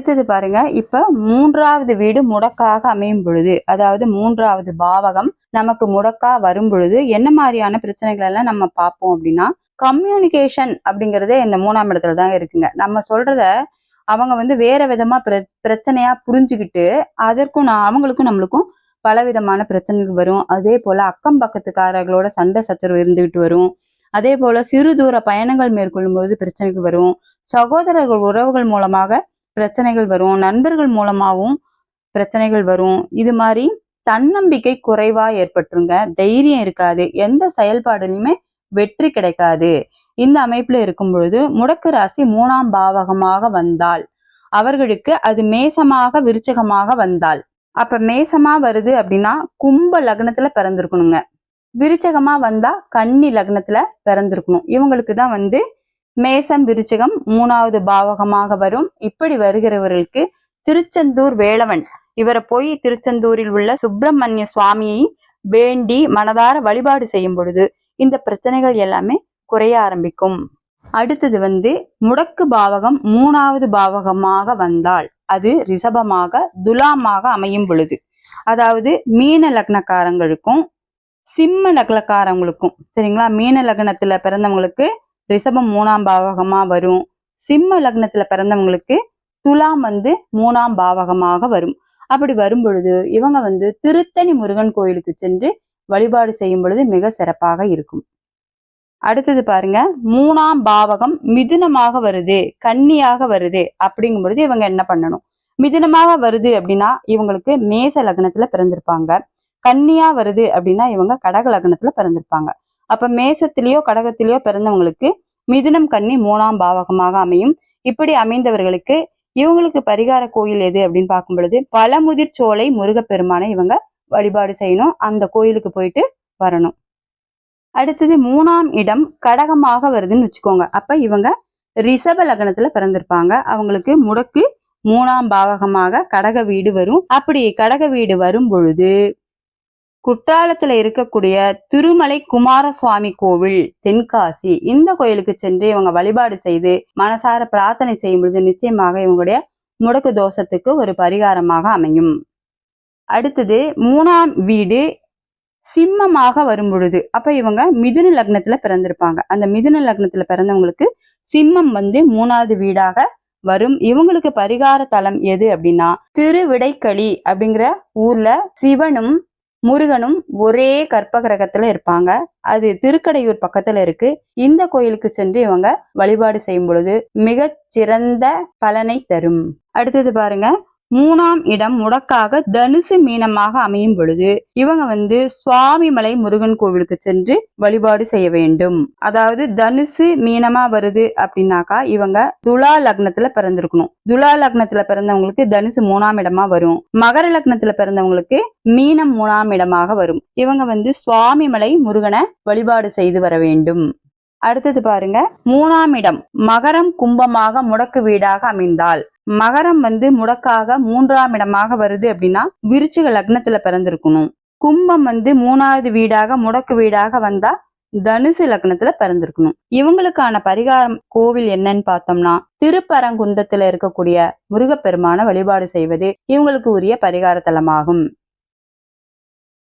அடுத்தது பாருங்க. இப்ப மூன்றாவது வீடு முடக்காக அமையும் பொழுது அதாவது மூன்றாவது பாவகம் நமக்கு முடக்கா வரும் பொழுது என்ன மாதிரியான பிரச்சனைகள் எல்லாம் நம்ம பார்ப்போம் அப்படின்னா கம்யூனிகேஷன் அப்படிங்கறதே இந்த மூணாம் இடத்துல தான் இருக்குங்க. நம்ம சொல்றத அவங்க வந்து வேற விதமா பிர பிரச்சனையா புரிஞ்சுக்கிட்டு அதற்கும் நான் அவங்களுக்கும் நம்மளுக்கும் பல விதமான பிரச்சனைகள் வரும். அதே போல அக்கம் பக்கத்துக்காரர்களோட சண்டை சச்சரவு இருந்துகிட்டு வரும். அதே போல சிறு தூர பயணங்கள் மேற்கொள்ளும் போது பிரச்சனைகள் வரும். சகோதரர்கள் உறவுகள் மூலமாக பிரச்சனைகள் வரும். நண்பர்கள் மூலமாகவும் பிரச்சனைகள் வரும். இது மாதிரி தன்னம்பிக்கை குறைவா ஏற்பட்டுருங்க. தைரியம் இருக்காது. எந்த செயல்பாடுலையுமே வெற்றி கிடைக்காது. இந்த அமைப்புல இருக்கும் பொழுது முடக்கு ராசி மூணாம் பாவகமாக வந்தால் அவர்களுக்கு அது மேசமாக விருச்சகமாக வந்தால் அப்ப மேசமா வருது அப்படின்னா கும்ப லக்னத்துல பிறந்திருக்கணுங்க. விருச்சகமா வந்தா கன்னி லக்னத்துல பிறந்திருக்கணும். இவங்களுக்கு தான் வந்து மேசம் விருச்சகம் மூணாவது பாவகமாக வரும். இப்படி வருகிறவர்களுக்கு திருச்செந்தூர் வேளவன் இவரை போய் திருச்செந்தூரில் உள்ள சுப்பிரமணிய சுவாமியை வேண்டி மனதார வழிபாடு செய்யும் பொழுது இந்த பிரச்சனைகள் எல்லாமே குறைய ஆரம்பிக்கும். அடுத்தது வந்து முடக்கு பாவகம் மூணாவது பாவகமாக வந்தால் அது ரிஷபமாக துலாமாக அமையும் பொழுது. அதாவது மீன லக்னக்காரங்களுக்கும் சிம்ம லக்னக்காரங்களுக்கும் சரிங்களா? மீன லக்னத்துல பிறந்தவங்களுக்கு ரிஷபம் மூணாம் பாவகமா வரும். சிம்ம லக்னத்துல பிறந்தவங்களுக்கு துலாம் வந்து மூணாம் பாவகமாக வரும். அப்படி வரும் பொழுது இவங்க வந்து திருத்தணி முருகன் கோயிலுக்கு சென்று வழிபாடு செய்யும் பொழுது மிக சிறப்பாக இருக்கும். அடுத்தது பாருங்க மூணாம் பாவகம் மிதுனமாக வருது கன்னியாக வருது அப்படிங்கும் பொழுது இவங்க என்ன பண்ணணும்? மிதுனமாக வருது அப்படின்னா இவங்களுக்கு மேச லக்னத்துல பிறந்திருப்பாங்க. கன்னியா வருது அப்படின்னா இவங்க கடக லக்னத்துல பிறந்திருப்பாங்க. அப்ப மேசத்திலேயோ கடகத்திலேயோ பிறந்தவங்களுக்கு மிதுனம் கன்னி மூணாம் பாவகமாக அமையும். இப்படி அமைந்தவர்களுக்கு இவங்களுக்கு பரிகார கோயில் எது அப்படின்னு பார்க்கும் பொழுது பழமுதிர் சோலை முருகப்பெருமானை இவங்க வழிபாடு செய்யணும். அந்த கோயிலுக்கு போயிட்டு வரணும். அடுத்தது மூணாம் இடம் கடகமாக வருதுன்னு வச்சுக்கோங்க. அப்ப இவங்க ரிஷப லக்னத்துல பிறந்திருப்பாங்க. அவங்களுக்கு முடக்கு மூணாம் பாவகமாக கடக வீடு வரும். அப்படி கடக வீடு வரும் பொழுது குற்றாலத்துல இருக்கக்கூடிய திருமலை குமாரசுவாமி கோவில் தென்காசி இந்த கோயிலுக்கு சென்று இவங்க வழிபாடு செய்து மனசார பிரார்த்தனை செய்யும் பொழுது நிச்சயமாக இவங்களுடைய முடக்கு தோஷத்துக்கு ஒரு பரிகாரமாக அமையும். அடுத்தது மூணாம் வீடு சிம்மமாக வரும் பொழுது அப்ப இவங்க மிதுன லக்னத்துல பிறந்திருப்பாங்க. அந்த மிதுன லக்னத்துல பிறந்தவங்களுக்கு சிம்மம் வந்து மூணாவது வீடாக வரும். இவங்களுக்கு பரிகார தலம் எது அப்படின்னா திருவிடைக்களி அப்படிங்கிற ஊர்ல சிவனும் முருகனும் ஒரே கற்பகிரகத்துல இருப்பாங்க. அது திருக்கடையூர் பக்கத்துல இருக்கு. இந்த கோயிலுக்கு சென்று இவங்க வழிபாடு செய்யும் பொழுது மிக சிறந்த பலனை தரும். அடுத்தது பாருங்க. மூணாம் இடம் முடக்காக தனுசு மீனமாக அமையும் பொழுது இவங்க வந்து சுவாமிமலை முருகன் கோவிலுக்கு சென்று வழிபாடு செய்ய வேண்டும். அதாவது தனுசு மீனமா வருது அப்படின்னாக்கா இவங்க துலா லக்னத்துல பிறந்திருக்கணும். துலா லக்னத்துல பிறந்தவங்களுக்கு தனுசு மூணாம் இடமா வரும். மகர லக்னத்துல பிறந்தவங்களுக்கு மீனம் மூணாம் இடமாக வரும். இவங்க வந்து சுவாமிமலை முருகனை வழிபாடு செய்து வர வேண்டும். அடுத்தது பாருங்க மூணாம் இடம் மகரம் கும்பமாக முடக்கு வீடாக அமைந்தால். மகரம் வந்து முடக்காக மூன்றாம் இடமாக வருது அப்படின்னா விருச்சிக லக்னத்துல பிறந்திருக்கணும். கும்பம் வந்து மூணாவது வீடாக முடக்கு வீடாக வந்தா தனுசு லக்னத்துல பிறந்திருக்கணும். இவங்களுக்கான பரிகாரம் கோவில் என்னன்னு பார்த்தோம்னா திருப்பரங்குன்றத்துல இருக்கக்கூடிய முருகப்பெருமான வழிபாடு செய்வது இவங்களுக்கு உரிய பரிகார தலமாகும்